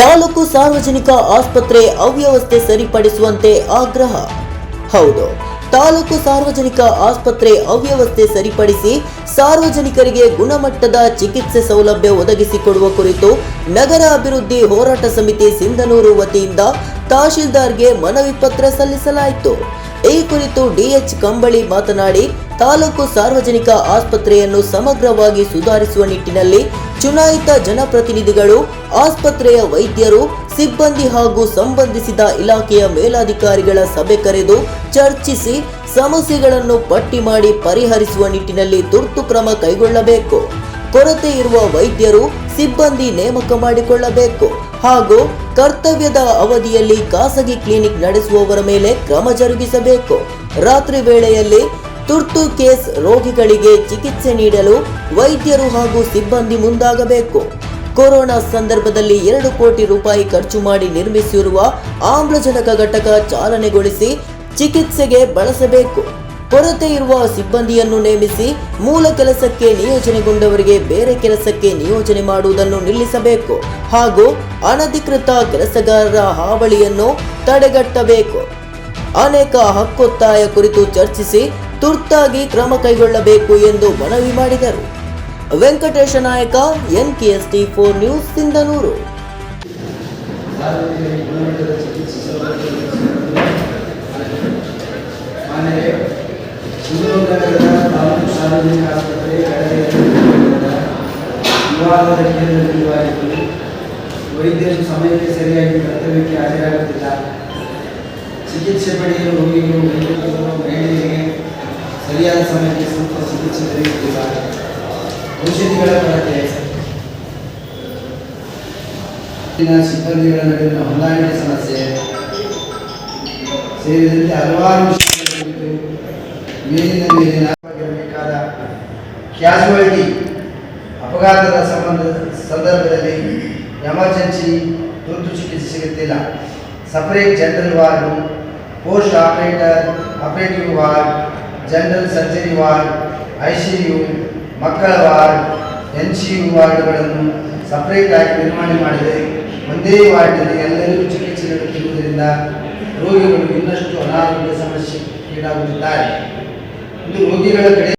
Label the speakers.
Speaker 1: ತಾಲೂಕು ಸಾರ್ವಜನಿಕ ಆಸ್ಪತ್ರೆ ಅವ್ಯವಸ್ಥೆ ಸರಿಪಡಿಸುವಂತೆ ಆಗ್ರಹ. ಹೌದು, ತಾಲೂಕು ಸಾರ್ವಜನಿಕ ಆಸ್ಪತ್ರೆ ಅವ್ಯವಸ್ಥೆ ಸರಿಪಡಿಸಿ ಸಾರ್ವಜನಿಕರಿಗೆ ಗುಣಮಟ್ಟದ ಚಿಕಿತ್ಸೆ ಸೌಲಭ್ಯ ಒದಗಿಸಿಕೊಡುವ ಕುರಿತು ನಗರ ಅಭಿವೃದ್ಧಿ ಹೋರಾಟ ಸಮಿತಿ ಸಿಂಧನೂರು ವತಿಯಿಂದ ತಹಶೀಲ್ದಾರ್ಗೆ ಮನವಿ ಪತ್ರ ಸಲ್ಲಿಸಲಾಯಿತು. ಈ ಕುರಿತು ಡಿಎಚ್ ಕಂಬಳಿ ಮಾತನಾಡಿ, ತಾಲೂಕು ಸಾರ್ವಜನಿಕ ಆಸ್ಪತ್ರೆಯನ್ನು ಸಮಗ್ರವಾಗಿ ಸುಧಾರಿಸುವ ನಿಟ್ಟಿನಲ್ಲಿ ಚುನಾಯಿತ ಜನಪ್ರತಿನಿಧಿಗಳು, ಆಸ್ಪತ್ರೆಯ ವೈದ್ಯರು, ಸಿಬ್ಬಂದಿ ಹಾಗೂ ಸಂಬಂಧಿಸಿದ ಇಲಾಖೆಯ ಮೇಲಾಧಿಕಾರಿಗಳ ಸಭೆ ಕರೆದು ಚರ್ಚಿಸಿ ಸಮಸ್ಯೆಗಳನ್ನು ಪಟ್ಟಿ ಮಾಡಿ ಪರಿಹರಿಸುವ ನಿಟ್ಟಿನಲ್ಲಿ ತುರ್ತು ಕ್ರಮ ಕೈಗೊಳ್ಳಬೇಕು. ಕೊರತೆ ಇರುವ ವೈದ್ಯರು ಸಿಬ್ಬಂದಿ ನೇಮಕ ಮಾಡಿಕೊಳ್ಳಬೇಕು ಹಾಗೂ ಕರ್ತವ್ಯದ ಅವಧಿಯಲ್ಲಿ ಖಾಸಗಿ ಕ್ಲಿನಿಕ್ ನಡೆಸುವವರ ಮೇಲೆ ಕ್ರಮ ಜರುಗಿಸಬೇಕು. ರಾತ್ರಿ ವೇಳೆಯಲ್ಲಿ ತುರ್ತು ಕೇಸ್ ರೋಗಿಗಳಿಗೆ ಚಿಕಿತ್ಸೆ ನೀಡಲು ವೈದ್ಯರು ಹಾಗೂ ಸಿಬ್ಬಂದಿ ಮುಂದಾಗಬೇಕು. ಕೊರೋನಾ ಸಂದರ್ಭದಲ್ಲಿ ಎರಡು ಕೋಟಿ ರೂಪಾಯಿ ಖರ್ಚು ಮಾಡಿ ನಿರ್ಮಿಸಿರುವ ಆಮ್ಲಜನಕ ಘಟಕ ಚಾಲನೆಗೊಳಿಸಿ ಚಿಕಿತ್ಸೆಗೆ ಬಳಸಬೇಕು. ಕೊರತೆ ಇರುವ ಸಿಬ್ಬಂದಿಯನ್ನು ನೇಮಿಸಿ ಮೂಲ ಕೆಲಸಕ್ಕೆ ನಿಯೋಜನೆಗೊಂಡವರಿಗೆ ಬೇರೆ ಕೆಲಸಕ್ಕೆ ನಿಯೋಜನೆ ಮಾಡುವುದನ್ನು ನಿಲ್ಲಿಸಬೇಕು ಹಾಗೂ ಅನಧಿಕೃತ ಕೆಲಸಗಾರರ ಹಾವಳಿಯನ್ನು ತಡೆಗಟ್ಟಬೇಕು. ಅನೇಕ ಹಕ್ಕೊತ್ತಾಯ ಕುರಿತು ಚರ್ಚಿಸಿ ತುರ್ತಾಗಿ ಕ್ರಮ ಕೈಗೊಳ್ಳಬೇಕು ಎಂದು ಮನವಿ ಮಾಡಿದರು. ವೆಂಕಟೇಶ ನಾಯಕ ಫೋರ್ ನ್ಯೂಸ್ ಸಿಂಧನೂರು.
Speaker 2: ಗುಣಮಟ್ಟದ ಚಿಕಿತ್ಸೆ ಸೌಲಭ್ಯ ಆಮೇಲೆ ಚಿತ್ರದುರ್ಗ ನಗರದ ತಾಲೂಕು ಸಾರ್ವಜನಿಕ ಆಸ್ಪತ್ರೆ ವಿವಾದದ ಕೇಂದ್ರಬಿಂದುವಾಗಿದ್ದು ವೈದ್ಯರು ಸಮಯಕ್ಕೆ ಸರಿಯಾಗಿ ಕರ್ತವ್ಯಕ್ಕೆ ಹಾಜರಾಗುತ್ತಿಲ್ಲ ಚಿಕಿತ್ಸೆ ಪಡೆಯಲು ರೋಗಿಗಳು ವೈದ್ಯರು ಮಹಿಳೆಯರಿಗೆ ಸರಿಯಾದ ಸಮಯಕ್ಕೆ ಸೂಕ್ತ ಚಿಕಿತ್ಸೆ ದೊರೆಯುತ್ತಿಲ್ಲ ಔಷಧಿಗಳ ಕೊರತೆ. ಸಿಬ್ಬಂದಿಗಳ ನಡುವಿನ ಹೊಂದಾಣಿಕೆ ಸಮಸ್ಯೆ. ಸೇರಿದಂತೆ ಹಲವಾರು ಮೇಲಿನ ಮೇಲಿನ ಬೇಕಾದ ಕ್ಯಾಸುವಾಲಿಟಿ ಅಪಘಾತದ ಸಂಬಂಧ ಸಂದರ್ಭದಲ್ಲಿ ಎಮರ್ಜೆನ್ಸಿ ತುರ್ತು ಚಿಕಿತ್ಸೆ ಸಿಗುತ್ತಿಲ್ಲ. Separate general ward, post operator, operative ward general surgery ward I C U ಮಕ್ಕಳ ವಾರ್ಡ್ ಎನ್ ಸಿ ಯು ವಾರ್ಡ್ಗಳನ್ನು ಸಪ್ರೇಟ್ ಆಗಿ ನಿರ್ಮಾಣ ಮಾಡಿದೆ. ಒಂದೇ ವಾರ್ಡ್ನಲ್ಲಿ ಎಲ್ಲರಿಗೂ ಚಿಕಿತ್ಸೆ ನೀಡುತ್ತಿರುವುದರಿಂದ ರೋಗಿಗಳು ಇನ್ನಷ್ಟು ಅನಾರೋಗ್ಯ ಸಮಸ್ಯೆ ಈಡಾಗುತ್ತಿದ್ದಾರೆ ಇದು ರೋಗಿಗಳ ಕಡೆ